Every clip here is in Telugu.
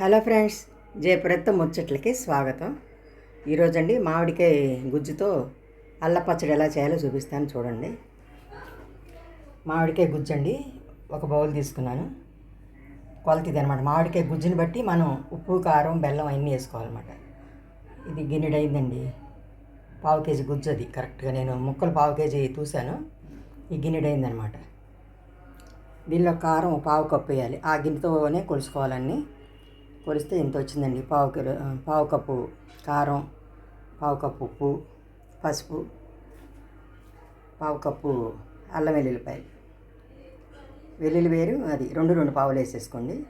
హలో ఫ్రెండ్స్ జయప్రదత్త ముచ్చట్లకి స్వాగతం. ఈరోజండి మామిడికాయ గుజ్జుతో అల్ల పచ్చడి ఎలా చేయాలో చూపిస్తాను చూడండి. మామిడికాయ గుజ్జు అండి ఒక బౌల్ తీసుకున్నాను. కొలతది అనమాట మామిడికాయ గుజ్జుని బట్టి మనం ఉప్పు కారం బెల్లం అన్నీ వేసుకోవాలన్నమాట. ఇది గిన్నెడైందండి. పావు కేజీ గుజ్జు అది కరెక్ట్గా. నేను ముక్కలు పావు కేజీ చూశాను ఈ గిన్నెడైందనమాట దీనిలో కారం పావు కప్పు వేయాలి. ఆ గిన్నెతోనే కొలుసుకోవాలన్నీ. కొలిస్తే ఇంత వచ్చిందండి. పావు కిలో పావు కప్పు కారం పావు కప్పు ఉప్పు పసుపు పావు కప్పు అల్లం వెల్లుల్లిపాయలు. వెల్లుల్లి వేరు అది రెండు రెండు పావులు వేసేసుకోండి.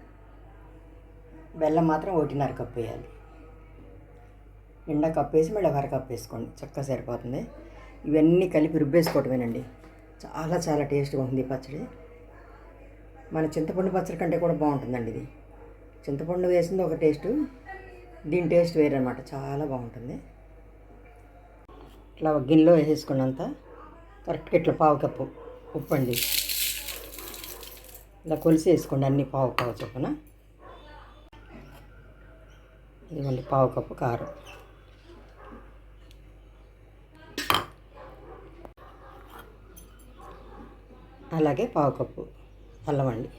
బెల్లం మాత్రం ఒకటిన్నర కప్పు వేయాలి. నిండా కప్పు వేసి మళ్ళీ అర కప్పు వేసుకోండి. చక్కగా సరిపోతుంది. ఇవన్నీ కలిపి రుబ్బేసుకోవటమేనండి. చాలా చాలా టేస్ట్గా ఉంటుంది ఈ పచ్చడి. మన చింతపండు పచ్చడి కంటే కూడా బాగుంటుందండి ఇది. చింతపండు వేసింది ఒక టేస్ట్. దీని టేస్ట్ వేరే అనమాట చాలా బాగుంటుంది. ఇట్లా ఒక గిన్నెలో వేసేసుకున్నంత కరెక్ట్గా ఇట్లా పావు కప్పు ఉప్పు అండి ఇలా కొలిసి వేసుకోండి అన్ని పావు పావు చొప్పున. ఇదిగోండి పావు కప్పు కారం. అలాగే పావు కప్పు అల్లం అండి.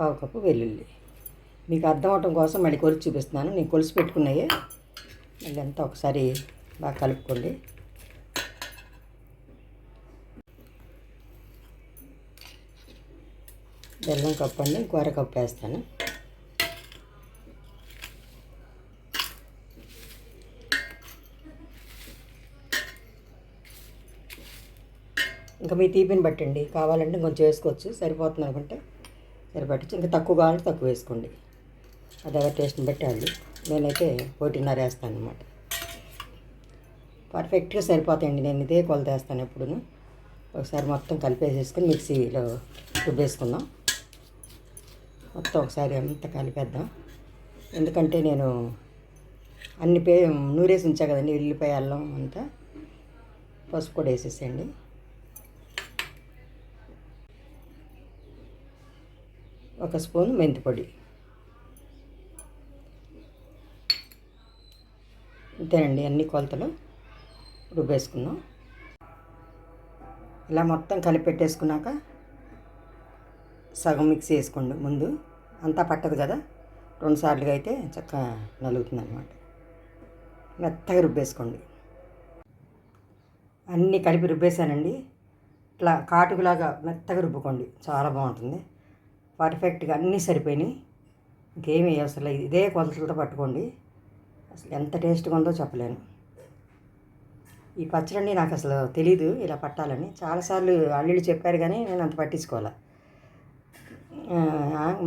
పావు కప్పు వెల్లుల్లి. మీకు అర్థం అవటం కోసం మళ్ళీ కొలిచి చూపిస్తున్నాను. నేను కొలిసి పెట్టుకున్నాయే. మళ్ళీ అంతా ఒకసారి బాగా కలుపుకోండి. బెల్లం కప్పు అండి కూర కప్పు వేస్తాను. ఇంకా మీ తీపిని బట్టండి. కావాలంటే కొంచెం వేసుకోవచ్చు. సరిపోతుంది అనుకుంటే సరిపట్టచ్చు ఇంకా తక్కువ కావాలంటే తక్కువ వేసుకోండి. అది ఎవరి టేస్ట్ని బట్టి వాళ్ళు నేనైతే ఒకటిన్నర వేస్తాను అనమాట పర్ఫెక్ట్గా సరిపోతాయండి. నేను ఇదే కొలత వేస్తాను ఎప్పుడును. ఒకసారి మొత్తం కలిపేసేసుకొని మిక్సీలో రుబ్బేసుకుందాం. మొత్తం ఒకసారి అంతా కలిపేద్దాం. ఎందుకంటే నేను అన్ని పే నూరేసి ఉంచా కదండి. ఉల్లిపాయ అల్లం అంతా పసుపు కూడా వేసేసేయండి. ఒక స్పూన్ మెంతి పొడి. అంతేనండి అన్ని కొలతలు రుబ్బేసుకుందాం. ఇలా మొత్తం కలిపి పెట్టేసుకున్నాక సగం మిక్స్ వేసుకోండి ముందు. అంతా పట్టదు కదా రెండు సార్లుగా అయితే చక్కగా నలుగుతుంది అనమాట మెత్తగా రుబ్బేసుకోండి. అన్నీ కలిపి రుబ్బేసానండి ఇట్లా కాటుకులాగా మెత్తగా రుబ్బుకోండి చాలా బాగుంటుంది. పర్ఫెక్ట్గా అన్నీ సరిపోయినాయి. ఇంకేమీ అసలు ఇదే కొలతలతో పట్టుకోండి. అసలు ఎంత టేస్ట్గా ఉందో చెప్పలేను. ఈ పచ్చడి నాకు అసలు తెలీదు ఇలా పట్టాలని. చాలాసార్లు అల్లుళ్ళు చెప్పారు కానీ నేను అంత పట్టించుకోవాలి.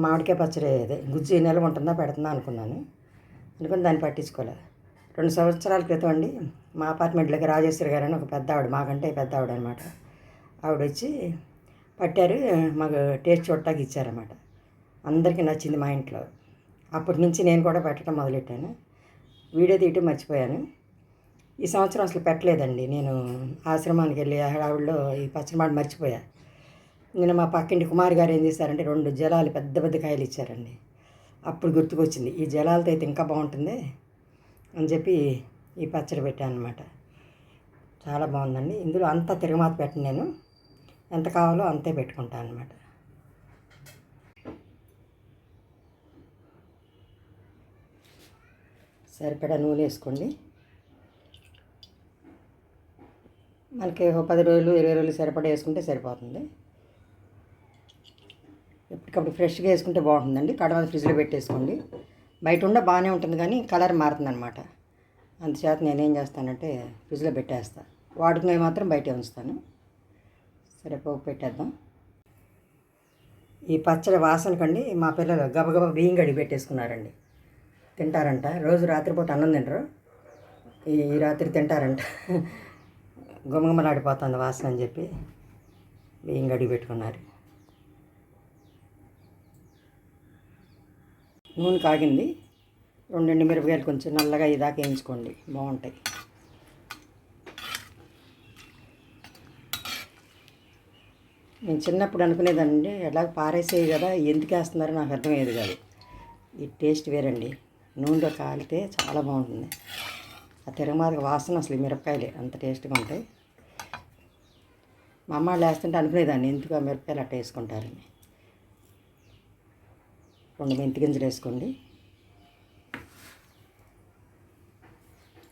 మామిడికాయ పచ్చడి అదే. గుజ్జు నెల ఉంటుందా పెడుతుందా అనుకున్నాను. అనుకుని దాన్ని పట్టించుకోలే. రెండు సంవత్సరాల క్రితం అండి మా అపార్ట్మెంట్లోకి రాజేశ్వరి గారు అని ఒక పెద్ద ఆవిడ మాకంటే పెద్ద ఆవిడ అనమాట ఆవిడ వచ్చి పట్టారు మాకు టేస్ట్ చూడటానికి ఇచ్చారన్నమాట. అందరికీ నచ్చింది మా ఇంట్లో. అప్పటి నుంచి నేను కూడా పెట్టడం మొదలెట్టాను. వీడియో తీయటం మర్చిపోయాను. ఈ సంవత్సరం అసలు పెట్టలేదండి. నేను ఆశ్రమానికి వెళ్ళి హడావుల్లో ఈ పచ్చడి మర్చిపోయా. నేను మా పక్కింటి కుమార్ గారు ఏం చేశారంటే రెండు జలాలు పెద్ద పెద్ద కాయలు ఇచ్చారండి. అప్పుడు గుర్తుకొచ్చింది ఈ జలాలతో అయితే ఇంకా బాగుంటుంది అని చెప్పి ఈ పచ్చడి పెట్టాను అనమాట చాలా బాగుందండి. ఇందులో అంతా తిరగమాత పెట్టను నేను. ఎంత కావాలో అంతే పెట్టుకుంటాను అనమాట సరిపడా నూనె వేసుకోండి. మనకి పది రోజులు ఇరవై రోజులు సరిపడా వేసుకుంటే సరిపోతుంది. ఎప్పటికప్పుడు ఫ్రెష్గా వేసుకుంటే బాగుంటుందండి. కడవ ఫ్రిడ్జ్లో పెట్టేసుకోండి. బయట ఉండ బాగానే ఉంటుంది కానీ కలర్ మారుతుంది అనమాట అందుచేత నేనేం చేస్తానంటే ఫ్రిడ్జ్లో పెట్టేస్తాను వాడుకునేవి మాత్రం బయటే ఉంచుతాను. సరే పెట్టేద్దాం. ఈ పచ్చడి వాసనకండి మా పిల్లలు గబగబ బియ్యం గడి పెట్టేసుకున్నారండి. తింటారంట. రోజు రాత్రిపూట అన్నం తింటారు ఈ రాత్రి తింటారంట. గుమగుమలాడిపోతుంది వాసన అని చెప్పి బియ్యం గడి పెట్టుకున్నారు. నూనె కాగింది. రెండు మిరపకాయలు కొంచెం నల్లగా ఇదాకా వేయించుకోండి. బాగుంటాయి. నేను చిన్నప్పుడు అనుకునేదానండి ఎలా పారేసేవి కదా ఎందుకు వేస్తున్నారో నాకు అర్థమయ్యేది కాదు. ఈ టేస్ట్ వేరండి. నూనెలో కాలితే చాలా బాగుంటుంది. ఆ తిరగమాతకి వాసన అసలు మిరపకాయలే అంత టేస్ట్గా ఉంటాయి. మా అమ్మ వాళ్ళు వేస్తుంటే అనుకునేదాన్ని ఎందుకు ఆ మిరపకాయలు అట్ట వేసుకుంటారని. రెండు మెంతి గింజలు వేసుకోండి.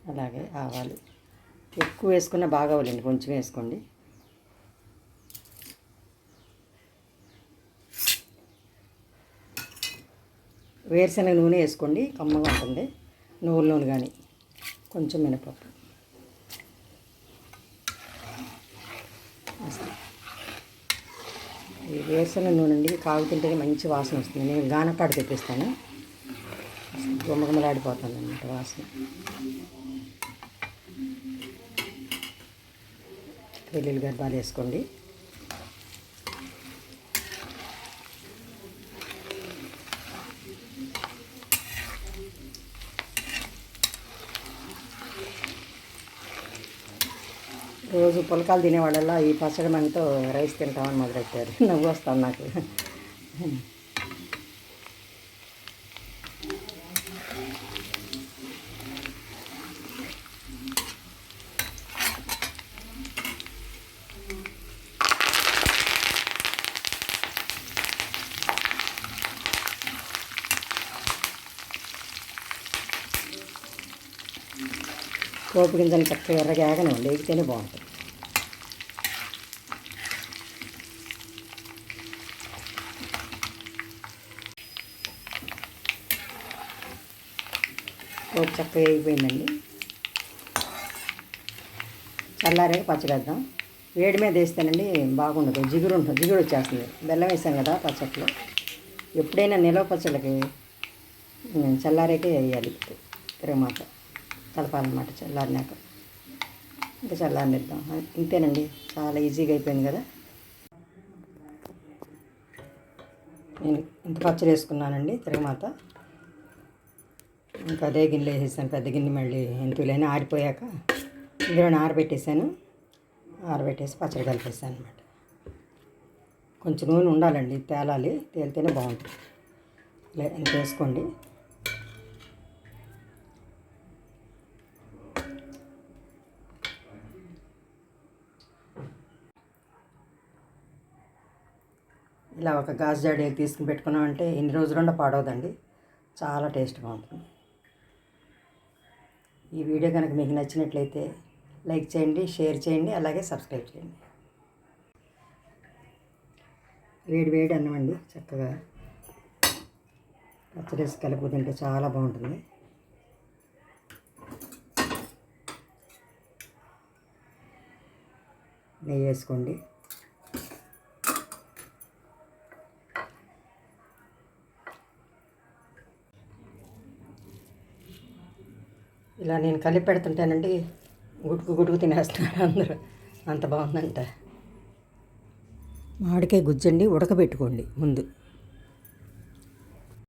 అలాగే ఆవాలు. ఎక్కువ వేసుకున్న బాగా అవ్వలేండి కొంచెం వేసుకోండి. వేరుశనగ నూనె వేసుకోండి కమ్మగా ఉంటుంది. నువ్వుల నూనె కానీ కొంచెం మినపప్పు. ఈ వేరుశనగ నూనె అండి కాగుతుంటేనే మంచి వాసన వస్తుంది. నేను గానపాడు తెప్పిస్తాను. గుమ్మగుమ్మలాడిపోతుంది అన్నమాట వాసన. వెల్లుల్లి గర్భాలు వేసుకోండి. రోజు పులకాలు తినేవాళ్ళల్లా ఈ పచ్చడి మనతో రైస్ తింటామని మొదలెట్టారు. నవ్వు వస్తాను నాకు. పోపు గింజలు చక్కగా ఎర్రగా ఏగనివ్వండి వేగితేనే బాగుంటుంది. పోపు చక్కగా అయిపోయిందండి. చల్లారాక పచ్చడేద్దాం. వేడి మీద వేస్తేనండి బాగుండదు. జిగురు ఉంటుంది జిగురు వచ్చేస్తుంది. బెల్లం వేసాం కదా పచ్చట్లో. ఎప్పుడైనా నిలవ పచ్చళ్ళకి చల్లారేకే చల్లారాకే వేయాలి. తిరగమాట కలపాలన్నమాట చల్లారినాక. ఇంకా చల్లారనిద్దాం. ఇంతేనండి. చాలా ఈజీగా అయిపోయింది కదా. నేను ఇంత పచ్చడి వేసుకున్నానండి. తిరగమాత ఇంకా అదే గిన్నెలో వేసేసాను పెద్ద గిన్నె మళ్ళీ ఎంతులైనా ఆరిపోయాక ఇందులో ఆరబెట్టేసాను. ఆరబెట్టేసి పచ్చడి కలిపేసాను అనమాట కొంచెం నూనె ఉండాలండి తేలాలి తేలితేనే బాగుంటుంది. లే ఇంత వేసుకోండి. ఇలా ఒక గాజు జాడీ తీసుకుని పెట్టుకున్నామంటే ఎన్ని రోజులుండా పాడవదండి. చాలా టేస్ట్గా ఉంటుంది ఈ వీడియో కనుక మీకు నచ్చినట్లయితే లైక్ చేయండి షేర్ చేయండి అలాగే సబ్స్క్రైబ్ చేయండి. వేడి వేడి అన్నం అండి చక్కగా పచ్చడేసి కలుపు తింటే చాలా బాగుంటుంది. నెయ్యి వేసుకోండి. ఇలా నేను కలిపి పెడుతుంటానండి. గుడుకు గుడుకు తినేస్తున్నారు అందరూ. అంత బాగుందంట. మామిడికాయ గుజ్జండి ఉడకబెట్టుకోండి ముందు.